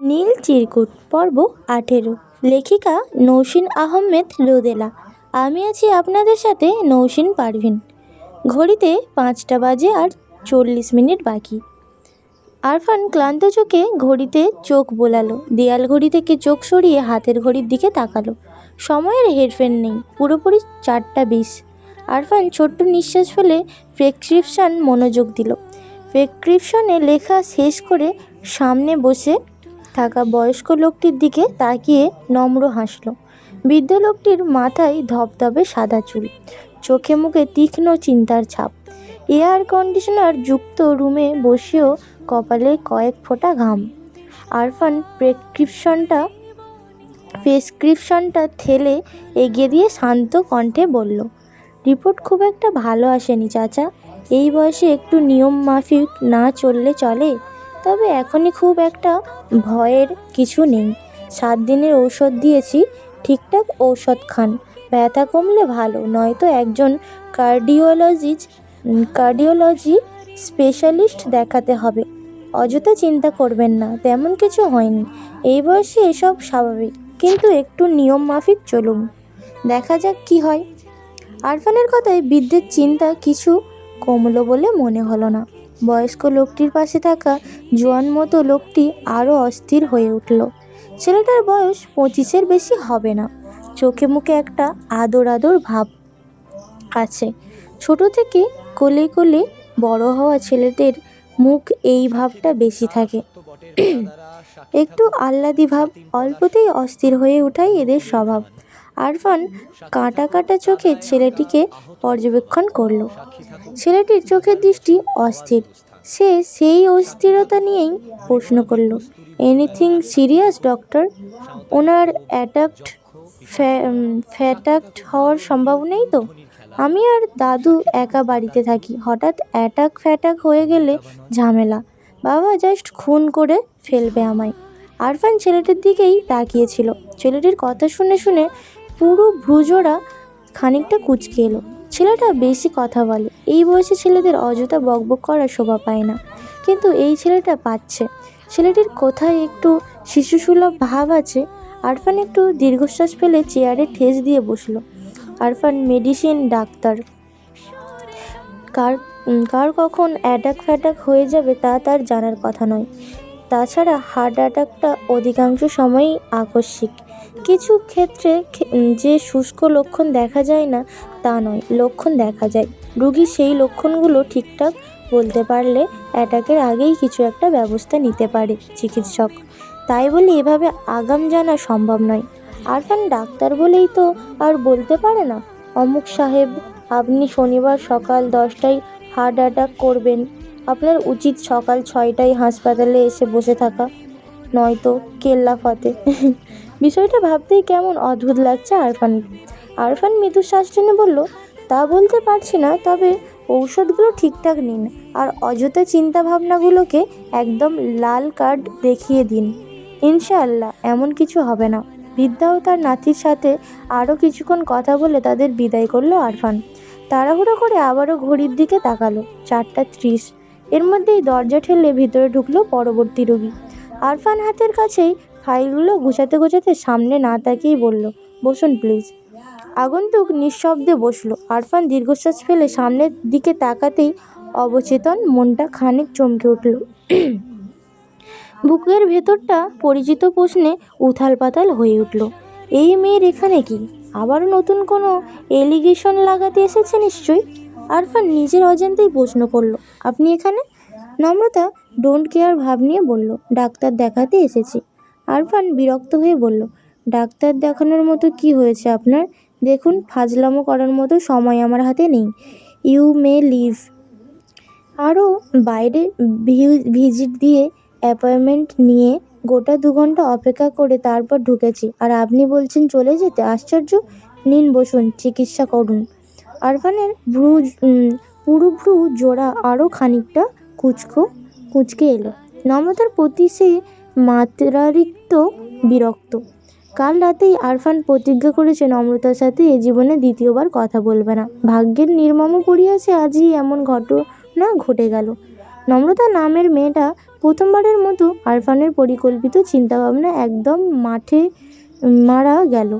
নীল চিরকুট পর্ব আঠেরো। লেখিকা নৌসিন আহমেদ রোদেলা। আমি আছি আপনাদের সাথে নৌসিন পারভিন। ঘড়িতে পাঁচটা বাজে আর চল্লিশ মিনিট বাকি। আরফান ক্লান্ত চোখে ঘড়িতে চোখ বোলালো। দেয়াল ঘড়ি থেকে চোখ সরিয়ে হাতের ঘড়ির দিকে তাকালো। সময়ের হেরফের নেই, পুরোপুরি চারটা বিশ। আরফান ছোট্ট নিঃশ্বাস ফেলে প্রেসক্রিপশন মনোযোগ দিল। প্রেসক্রিপশনে লেখা শেষ করে সামনে বসে থাকা বয়স্ক লোকটির দিকে তাকিয়ে নম্র হাসল। বৃদ্ধ লোকটির মাথায় ধবধবে সাদা চুল, চোখে মুখে তীক্ষ্ণ চিন্তার ছাপ। এয়ার কন্ডিশনার যুক্ত রুমে বসেও কপালে কয়েক ফোঁটা ঘাম। আরফান প্রেসক্রিপশনটা প্রেসক্রিপশনটা ঠেলে এগিয়ে দিয়ে শান্ত কণ্ঠে বলল, রিপোর্ট খুব একটা ভালো আসেনি, চাচা। এই বয়সে একটু নিয়ম মাফিক না চললে চলে? তবে এখনই খুব একটা ভয়ের কিছু নেই। সাত দিনের ঔষধ দিয়েছি, ঠিকঠাক ঔষধ খান। ব্যথা কমলে ভালো, নয়তো একজন কার্ডিওলজিস্ট, কার্ডিওলজি স্পেশালিস্ট দেখাতে হবে। অযথা চিন্তা করবেন না, তেমন কিছু হয়নি। এই বয়সে এসব স্বাভাবিক, কিন্তু একটু নিয়ম মাফিক চলুন। দেখা যাক কি হয়। আরফানের কথায় বৃদ্ধের চিন্তা কিছু কমলো বলে মনে হলো না। বয়স্ক লোকটির পাশে থাকা জোয়ান মতো লোকটি আরও অস্থির হয়ে উঠল। ছেলেটার বয়স পঁচিশের বেশি হবে না। চোখে মুখে একটা আদর আদর ভাব আছে। ছোট থেকে কোলে কোলে বড় হওয়া ছেলেদের মুখ এই ভাবটা বেশি থাকে। একটু আহ্লাদি ভাব অল্পতেই অস্থির হয়ে ওঠাই এদের স্বভাব। আরফান কাঁটা কাটা চোখে ছেলেটিকে পর্যবেক্ষণ করল। ছেলেটির চোখের দৃষ্টি অস্থির। সে সেই অস্থিরতা নিয়েই প্রশ্ন করল এনিথিং সিরিয়াস ডক্টর ওনার অ্যাটাকড ফ্যাটাক্ট হওয়ার সম্ভাবনাই তো? আমি আর দাদু একা বাড়িতে থাকি। হঠাৎ অ্যাটাক ফ্যাটাক হয়ে গেলে ঝামেলা। বাবা জাস্ট খুন করে ফেলবে আমায়। আরফান ছেলেটির দিকেই তাকিয়েছিল। ছেলেটির কথা শুনে শুনে পুরো ভ্রুজোড়া খানিকটা কুচকে এলো। ছেলেটা বেশি কথা বলে। এই বয়সে ছেলেদের অযথা বকবক করার শোভা পায় না। কিন্তু এই ছেলেটা পাচ্ছে। ছেলেটির কোথায় একটু শিশুসুলভ ভাব আছে, আরফান একটু দীর্ঘশ্বাস ফেলে চেয়ারে ঠেস দিয়ে বসল। Arfan medicine doctor. কার কার কখন অ্যাটাক ফ্যাটাক হয়ে যাবে তা তার জানার কথা নয়। তাছাড়া হার্ট অ্যাটাকটা অধিকাংশ সময়ই আকস্মিক। কিছু ক্ষেত্রে যে শুষ্ক লক্ষণ দেখা যায় না, তা নয়, লক্ষণ দেখা যায়। রুগী সেই লক্ষণগুলো ঠিকঠাক বলতে পারলে অ্যাটাকের আগেই কিছু একটা ব্যবস্থা নিতে পারে চিকিৎসক। তাই বলে এভাবে আগাম জানা সম্ভব নয়। আরফান ডাক্তার বলেই তো আর বলতে পারে না। অমুক সাহেব, আপনি শনিবার সকাল দশটায় হার্ট অ্যাটাক করবেন। আপনার উচিত সকাল ছয়টায় হাসপাতালে এসে বসে থাকা। নয়তো কেল্লা ফতে বিষয়টা ভাবতেই কেমন অদ্ভুত লাগছে আরফান। আরফান মৃদু শ্বাস টেনে বলল, তা বলতে পারছি না, তবে ঔষধগুলো ঠিকঠাক নিন আর অযথা চিন্তা ভাবনাগুলোকে একদম লাল কার্ড দেখিয়ে দিন। ইনশাআল্লাহ, এমন কিছু হবে না। বৃদ্ধা ও তার নাতির সাথে আরও কিছুক্ষণ কথা বলে তাদের বিদায় করল আরফান। তাড়াহুড়ো করে আবারও ঘড়ির দিকে তাকালো, চারটা ত্রিশ। এর মধ্যেই দরজা ঠেলে ভিতরে ঢুকলো পরবর্তী রোগী। আরফান হাতের কাছেই ফাইলগুলো গুছাতে গোছাতে সামনে না তাকিয়েই বলল, বসুন প্লিজ। আগন্তুক নিঃশব্দে বসল। আরফান দীর্ঘশ্বাস ফেলে সামনের দিকে তাকাতেই অবচেতন মনটা খানিক চমকে উঠল। বুকের ভেতরটা পরিচিত প্রশ্নে উথাল পাতাল হয়ে উঠল। এই মেয়ের এখানে কি? আবারও নতুন কোনো এলিগেশন লাগাতে এসেছে নিশ্চয়ই? আরফান নিজের অজান্তেই প্রশ্ন করল, আপনি এখানে? নম্রতা ডোন্ট কেয়ার ভাব নিয়ে বলল, ডাক্তার দেখাতে এসেছি। আরফান বিরক্ত হয়ে বলল, ডাক্তার দেখানোর মতো কি হয়েছে আপনার? দেখুন, ফাজলামো করার মতো সময় আমার হাতে নেই। You may leave. আরও বাইরে ভিজিট দিয়ে অ্যাপয়েন্টমেন্ট নিয়ে গোটা দু ঘণ্টা অপেক্ষা করে তারপর ঢুকেছি। আর আপনি বলছেন চলে যেতে? আশ্চর্য। নিন, বসুন, চিকিৎসা করুন। আরফানের ভ্রু পুরু ভ্রু জোড়া আরও খানিকটা কুচকো, কুচকে এলো। নম্রতার প্রতি সে মাত্রারিক্ত বিরক্ত। কাল রাতেই আরফান প্রতিজ্ঞা করেছে নম্রতার সাথে এ জীবনে দ্বিতীয়বার কথা বলবে না। ভাগ্যের নির্মম পড়িয়াছে, আজই এমন ঘটনা ঘটে গেল। নম্রতা নামের মেয়েটা প্রথমবারের মতো আরফানের পরিকল্পিত চিন্তাভাবনা একদম মাঠে মারা গেল।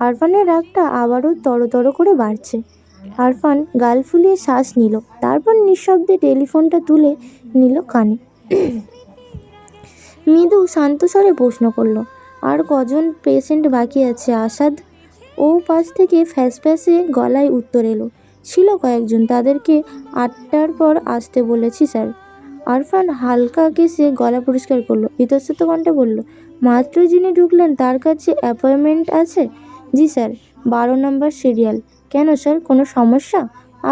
আরফানের রাগটা আবারও তরতর করে বাড়ছে। আরফান গাল ফুলিয়ে শ্বাস নিল, তারপর নিঃশব্দে টেলিফোনটা তুলে নিল কানে। মৃদু শান্ত স্বরে প্রশ্ন করল, আর কজন পেশেন্ট বাকি আছে, আসাদ? ও পাশ থেকে ফ্যাস ফ্যাসে গলায় উত্তর এলো, ছিল কয়েকজন, তাদেরকে আটটার পর আসতে বলেছি, স্যার। আরফান হালকা কেসে গলা পরিষ্কার করল ইতস্তত কণ্ঠে বলল, মাত্র যিনি ঢুকলেন, তার কাছে অ্যাপয়েন্টমেন্ট আছে? জি, স্যার, বারো নম্বর সিরিয়াল। কেন, স্যার, কোনো সমস্যা?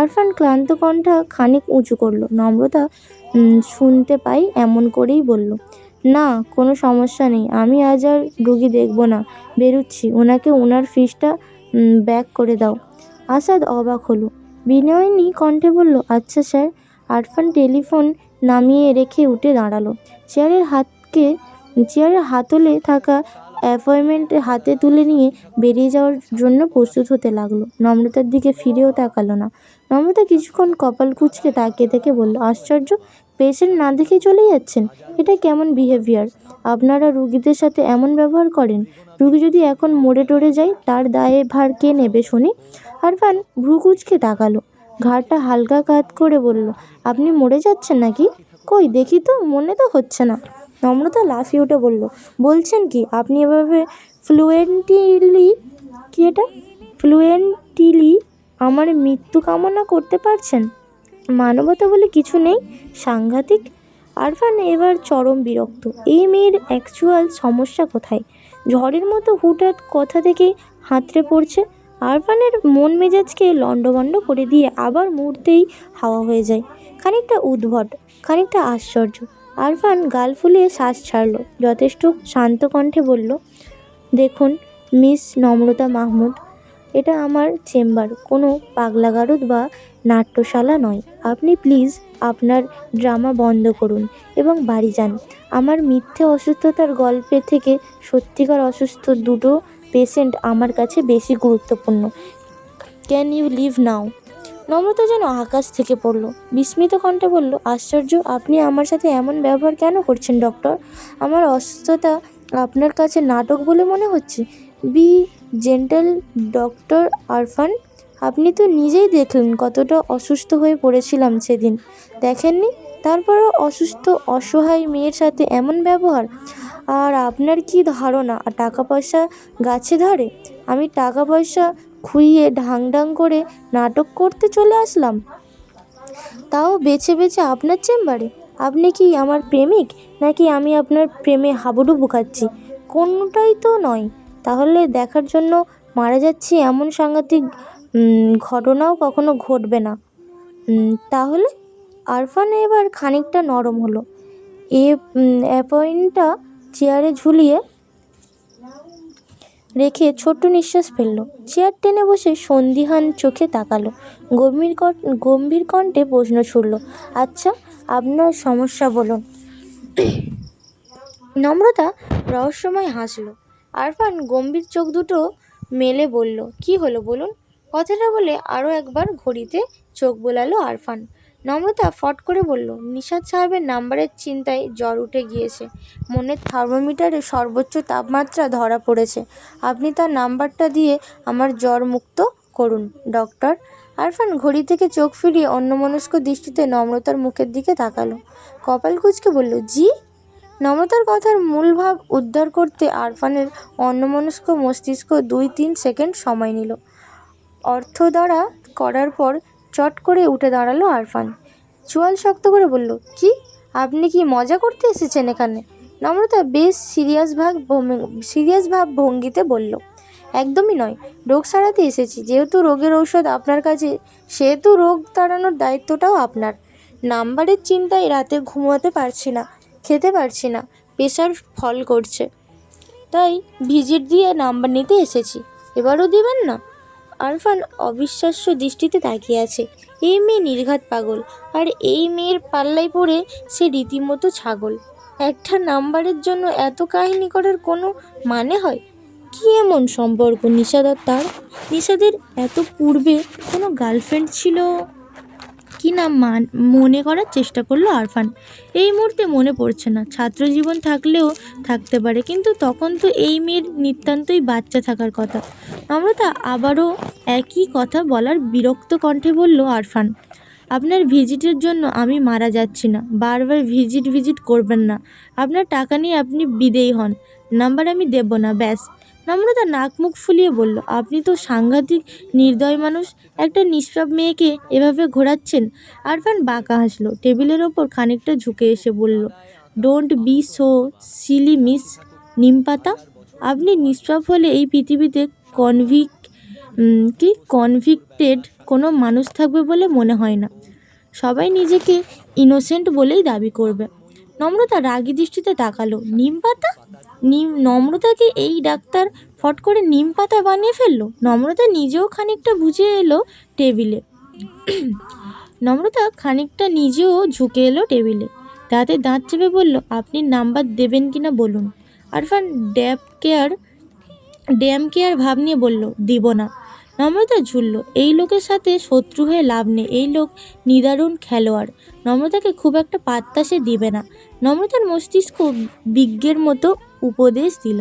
আরফান ক্লান্ত কণ্ঠা খানিক উঁচু করল, নম্রতা শুনতে পাই এমন করেই বলল না, কোনো সমস্যা নেই। আমি আজ আর রুগী দেখব না। বেরুচ্ছি। ওনাকে ওনার ফিসটা ব্যাক করে দাও। আসাদ অবাক হলো। বিনয়নী কণ্ঠে বলল আচ্ছা স্যার। আরফান টেলিফোন নামিয়ে রেখে উঠে দাঁড়াল। চেয়ারের হাতকে, চেয়ারের হাতলে থাকা অ্যাপয়েন্টমেন্ট হাতে তুলে নিয়ে বেরিয়ে যাওয়ার জন্য প্রস্তুত হতে লাগল। নম্রতার দিকে ফিরেও তাকালো না। নম্রতা কিছুক্ষণ কপাল কুঁচকে তাকিয়ে থেকে বলল, আশ্চর্য! পেশেন্ট না দেখে চলে যাচ্ছেন, এটা কেমন বিহেভিয়ার আপনারা রুগীদের সাথে এমন ব্যবহার করেন? রুগী যদি এখন মরে টরে যায়, তার দায়ে ভার কে নেবে শুনি? আরফান ভ্রু কুচকে তাকালো। ঘাড়টা হালকা কাত করে বলল, আপনি মরে যাচ্ছেন নাকি? কই, দেখি তো, মনে তো হচ্ছে না। নম্রতা লাফিয়ে উঠে বলল, বলছেন কি, আপনি এভাবে ফ্লুয়েন্টিলি কি এটা? ফ্লুয়েন্টিলি আমার মৃত্যু কামনা করতে পারছেন? মানবতা বলে কিছু নেই, সাংঘাতিক। আরফান এবার চরম বিরক্ত। এই মেয়ের অ্যাকচুয়াল সমস্যা কোথায়? ঝড়ের মতো হুটহাট কথা থেকে হাতড়ে পড়ছে। আরফানের মন মেজাজকে লণ্ডভণ্ড করে দিয়ে আবার মুহূর্তেই হাওয়া হয়ে যায়। খানিকটা উদ্ভট, খানিকটা আশ্চর্য। আরফান গাল ফুলিয়ে শ্বাস ছাড়ল, যথেষ্ট শান্ত কণ্ঠে বলল, দেখুন, মিস নম্রতা মাহমুদ এটা আমার চেম্বার, কোনো পাগলা পাগলাগারদ বা নাট্যশালা নয়। আপনি প্লিজ আপনার ড্রামা বন্ধ করুন এবং বাড়ি যান। আমার মিথ্যে অসুস্থতার গল্পের থেকে সত্যিকার অসুস্থ দুটো পেশেন্ট আমার কাছে বেশি গুরুত্বপূর্ণ। ক্যান ইউ লিভ নাও নম্রতা যেন আকাশ থেকে পড়ল। বিস্মিত কণ্ঠে বলল, আশ্চর্য, আপনি আমার সাথে এমন ব্যবহার কেন করছেন ডক্টর আমার অসুস্থতা আপনার কাছে নাটক বলে মনে হচ্ছে। Be, gentle doctor Arfan. আপনি তো নিজেই দেখলেন কতটা অসুস্থ হয়ে পড়েছিলাম সেদিন। দেখেননি? তারপরও অসুস্থ, অসহায় মেয়ের সাথে এমন ব্যবহার? আর আপনার কি ধারণা? আর টাকা পয়সা গাছে ধরে? আমি টাকা পয়সা খুইয়ে ঢাং ঢাং করে নাটক করতে চলে আসলাম। তাও বেছে বেছে আপনার চেম্বারে? আপনি কি আমার প্রেমিক? নাকি আমি আপনার প্রেমে হাবুডুবু খাচ্ছি? কোনোটাই তো নয়। তাহলে দেখার জন্য মারা যাচ্ছি এমন সাংঘাতিক ঘটনাও কখনো ঘটবে না। তাহলে আরফান এবার খানিকটা নরম হলো। এ অ্যাপয়েন্টটা চেয়ারে ঝুলিয়ে রেখে ছোট্ট নিঃশ্বাস ফেলল। চেয়ার টেনে বসে সন্দিহান চোখে তাকালো। গম্ভীর গম্ভীর কণ্ঠে প্রশ্ন ছুড়ল আচ্ছা আপনার সমস্যা বলুন। নম্রতা রহস্যময় হাসলো। আরফান গম্ভীর চোখ দুটো মেলে বলল, কি হলো বলুন? কথাটা বলে আরও একবার ঘড়িতে চোখ বোলালো আরফান। নম্রতা ফট করে বলল নিশাদ সাহেবের নাম্বারের চিন্তায় জ্বর উঠে গিয়েছে। মনের থার্মোমিটারে সর্বোচ্চ তাপমাত্রা ধরা পড়েছে। আপনি তার নাম্বারটা দিয়ে আমার জ্বর মুক্ত করুন, ডক্টর। আরফান ঘড়ি থেকে চোখ ফিরিয়ে অন্যমনস্ক দৃষ্টিতে নম্রতার মুখের দিকে তাকালো। কপাল কুচকে বলল, জি? নম্রতার কথার মূল ভাব উদ্ধার করতে আরফানের অন্যমনস্ক মস্তিষ্ক দুই তিন সেকেন্ড সময় নিল। অর্থ দ্বারা করার পর চট করে উঠে দাঁড়াল আরফান। চোয়াল শক্ত করে বলল, কি? আপনি কি মজা করতে এসেছেন এখানে? নম্রতা বেশ সিরিয়াস ভাব সিরিয়াস ভাব ভঙ্গিতে বলল, একদমই নয়। রোগ সারাতে এসেছি। যেহেতু রোগের ঔষধ আপনার কাছে, সেহেতু রোগ তাড়ানোর দায়িত্বটাও আপনার। নাম্বারের চিন্তায় রাতে ঘুমাতে পারছি না। খেতে পারছি না প্রেশার ফল করছে। তাই ভিজিট দিয়ে নাম্বার নিতে এসেছি। এবারও দিবেন না? আরফান অবিশ্বাস্য দৃষ্টিতে তাকিয়ে আছে। এই মেয়ে নির্ঘাত পাগল, আর এই মেয়ের পাল্লায় পড়ে সে রীতিমতো ছাগল। একটা নাম্বারের জন্য এত কাহিনী করার কোনো মানে হয়? কি এমন সম্পর্ক নিষাদ আর তার? নিষাদের এত পূর্বে কোনো গার্লফ্রেন্ড ছিল? কি না মান করার চেষ্টা করল আরফান। এই মুহূর্তে মনে পড়ছে না। ছাত্র জীবন থাকলেও থাকতে পারে, কিন্তু তখন তো এই মেয়ের নিতান্তই বাচ্চা থাকার কথা। নম্রতা আবারও একই কথা বলার বিরক্ত কণ্ঠে বলল আরফান। আপনার ভিজিটের জন্য আমি মারা যাচ্ছি না। বারবার ভিজিট ভিজিট করবেন না। আপনার টাকা নিয়ে আপনি বিদেয়ী হন। নাম্বার আমি দেব না, ব্যাস। নম্রতা নাক মুখ ফুলিয়ে বলল, আপনি তো সাংঘাতিক, নির্দয় মানুষ। একটা নিষ্পাপ মেয়েকে এভাবে ঘোরাচ্ছেন? আরফান বাঁকা হাসলো, টেবিলের ওপর খানিকটা ঝুঁকে এসে বলল don't be so silly miss Nimpata. আপনি নিষ্পাপ হলে এই পৃথিবীতে কনভিক কি কনভিক্টেড কোনো মানুষ থাকবে বলে মনে হয় না। সবাই নিজেকে ইনোসেন্ট বলেই দাবি করবে। নম্রতা রাগী দৃষ্টিতে তাকালো। নিম পাতা? নিম, নম্রতাকে এই ডাক্তার ফট করে নিম পাতা বানিয়ে ফেলল। নম্রতা নিজেও খানিকটা বুঝে এলো টেবিলে। নম্রতা খানিকটা নিজেও ঝুঁকে এলো টেবিলে। দাঁতে দাঁত চেপে বলল, আপনি নাম্বার দেবেন কি না বলুন। Arfan damn care, damn care ভাব নিয়ে বলল, দিব না। নম্রতা ঝুলল। এই লোকের সাথে শত্রু হয়ে লাভ নেই। এই লোক নিদারুণ খেলোয়াড়। নম্রতাকে খুব একটা পাত্তা সে দিবে না। নম্রতার মস্তিষ্ক বিজ্ঞের মতো উপদেশ দিল।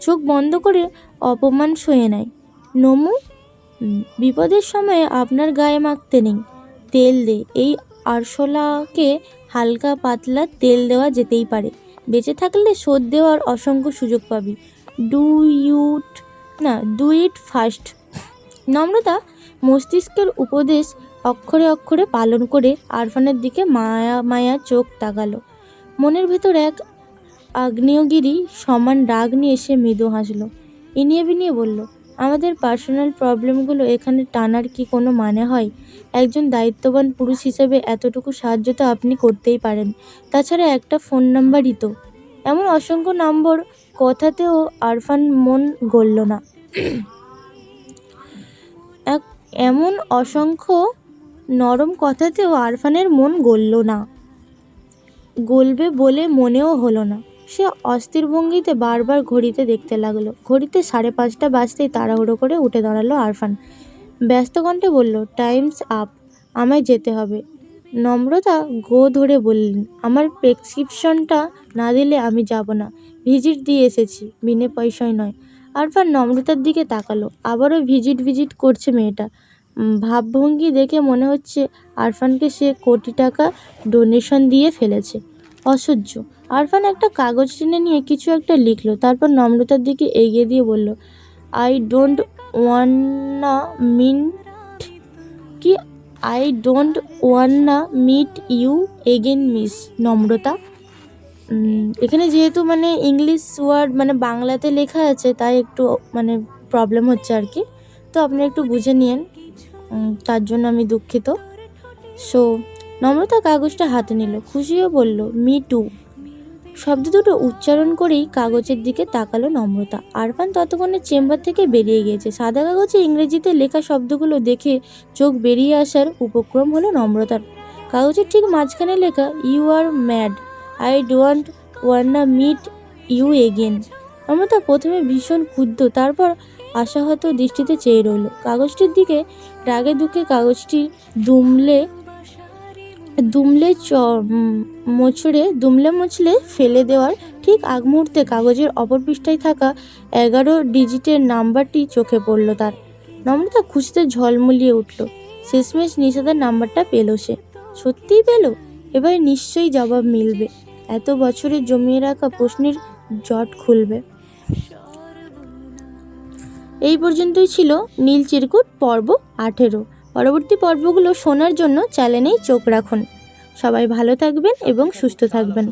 চোখ বন্ধ করে অপমান সয়ে নেয়। নমু, বিপদের সময়ে আপনার গায়ে মাখতে নেই। তেল দে। এই আরশোলাকে হালকা পাতলা তেল দেওয়া যেতেই পারে। বেঁচে থাকলে শোধ দেওয়ার অসংখ্য সুযোগ পাবি। ডু ইউট, না, ডু ইট ফার্স্ট নম্রতা মস্তিষ্কের উপদেশ অক্ষরে অক্ষরে পালন করে আরফানের দিকে মায়া মায়া চোখ তাকালো। মনের ভেতর এক আগ্নেয়গিরি, সমান রাগ নিয়ে এসে মৃদু হাসল। ইনিয়ে বিনিয়ে বলল, আমাদের পার্সোনাল প্রবলেমগুলো এখানে টানার কি কোনো মানে হয়? একজন দায়িত্ববান পুরুষ হিসেবে এতটুকু সাহায্য তো আপনি করতেই পারেন। তাছাড়া একটা ফোন নাম্বারই তো। এমন অসংখ্য নম্বর কথাতেও আরফান মন গড়ল না। এমন অসংখ্য নরম কথাতেও আরফানের মন গলল না। গলবে বলে মনেও হলো না। সে অস্থির ভঙ্গিতে বারবার ঘড়িতে দেখতে লাগল। ঘড়িতে সাড়ে পাঁচটা বাজতেই তাড়াহুড়ো করে উঠে দাঁড়াল আরফান। ব্যস্ত কণ্ঠে বলল, টাইমস আপ, আমায় যেতে হবে। নম্রতা গো ধরে বললেন, আমার প্রেসক্রিপশনটা না দিলে আমি যাব না। ভিজিট দিয়ে এসেছি, বিনে পয়সায় নয়। আরফান নম্রতার দিকে তাকালো। আবারও ভিজিট ভিজিট করছে মেয়েটা। ভাবভঙ্গি দেখে মনে হচ্ছে আরফানকে সে কোটি টাকা ডোনেশন দিয়ে ফেলেছে। অসহ্য। আরফান একটা কাগজ টেনে নিয়ে কিছু একটা লিখলো, তারপর নম্রতার দিকে এগিয়ে দিয়ে বলল আই ডোন্ট ওয়ান্না মিন কি? I don't wanna meet you again miss Namrata. এখানে যেহেতু মানে ইংলিশ ওয়ার্ড মানে বাংলাতে লেখা আছে, তাই একটু মানে প্রবলেম হচ্ছে আর কি। তো আপনি একটু বুঝে নিন তার জন্য আমি দুঃখিত। সো নম্রতা কাগজটা হাতে নিল, খুশিও বলল মি টু শব্দ দুটো উচ্চারণ করেই কাগজের দিকে তাকালো নম্রতা। আরফান ততক্ষণে চেম্বার থেকে বেরিয়ে গিয়েছে। সাদা কাগজে ইংরেজিতে লেখা শব্দগুলো দেখে চোখ বেরিয়ে আসার উপক্রম হলো নম্রতার। কাগজের ঠিক মাঝখানে লেখা you are mad I don't wanna meet you again Namrata প্রথমে ভীষণ ক্ষুব্ধ, তারপর আশাহত দৃষ্টিতে চেয়ে রইল। কাগজটির দিকে রাগে দুঃখে কাগজটি দুমলে দুমলে চ মোচড়ে দুমলে মুচড়ে ফেলে দেওয়ার ঠিক আগ মুহূর্তে কাগজের অপর পৃষ্ঠায় থাকা এগারো ডিজিটের নাম্বারটি চোখে পড়ল তার। নম্রতা খুঁজতে ঝলমলিয়ে উঠল। শেষমেশ নিষাদার নাম্বারটা পেল সে। সত্যিই পেল? এবার নিশ্চয়ই জবাব মিলবে। এত বছরে জমিয়ে রাখা প্রশ্নের জট খুলবে। এই পর্যন্তই ছিল নীল চিরকুট পর্ব আঠেরো। পরবর্তী পর্বগুলো শোনার জন্য চ্যানেলেই চোখ রাখুন। সবাই ভালো থাকবেন এবং সুস্থ থাকবেন।